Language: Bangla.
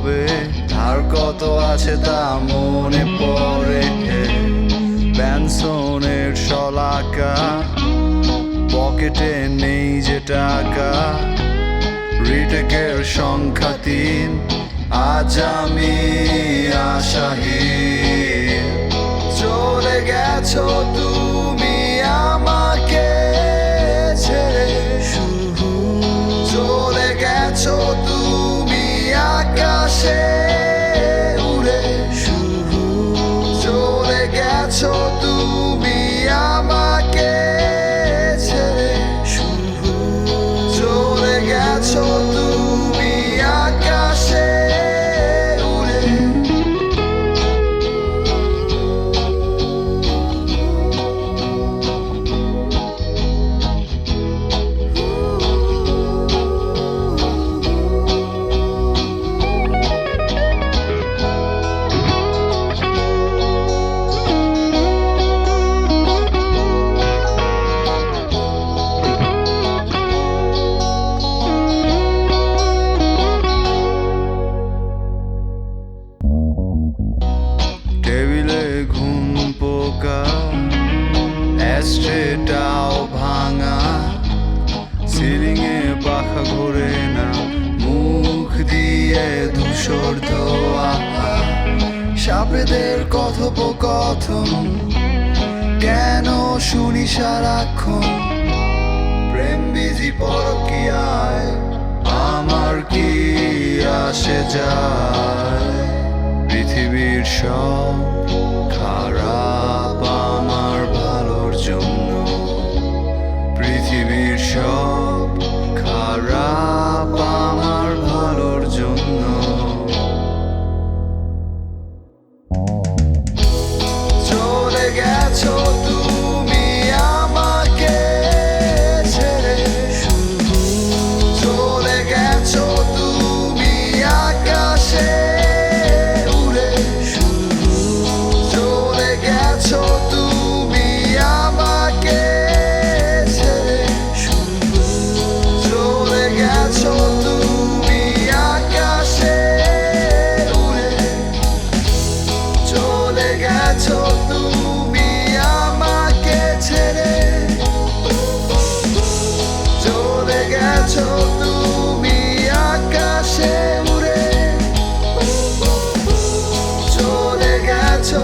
কবে আর কত আছে তা মনে পড়ে? ব্যানসনের শলাকা, পকেটে নেই যে টাকা। রিটেকের সংখ্যা তিন, আজ আমি আশাহীন। অ্যাস্ট্রেটাও ভাঙা সিলিং এ পাখা ঘোরে না মুখ দিয়ে ধূসর ধোয়া। সাপেদের কথোপকথন, কেন শুনি সারাক্ষণ? প্রেম বিধি পরকিয়ায় আমার কি আসে যায়? পৃথিবীর সব গেছো তুমি আমাকে ছেড়ে? চলে গেছো তুমি আকাশে উড়ে? চলে গেছো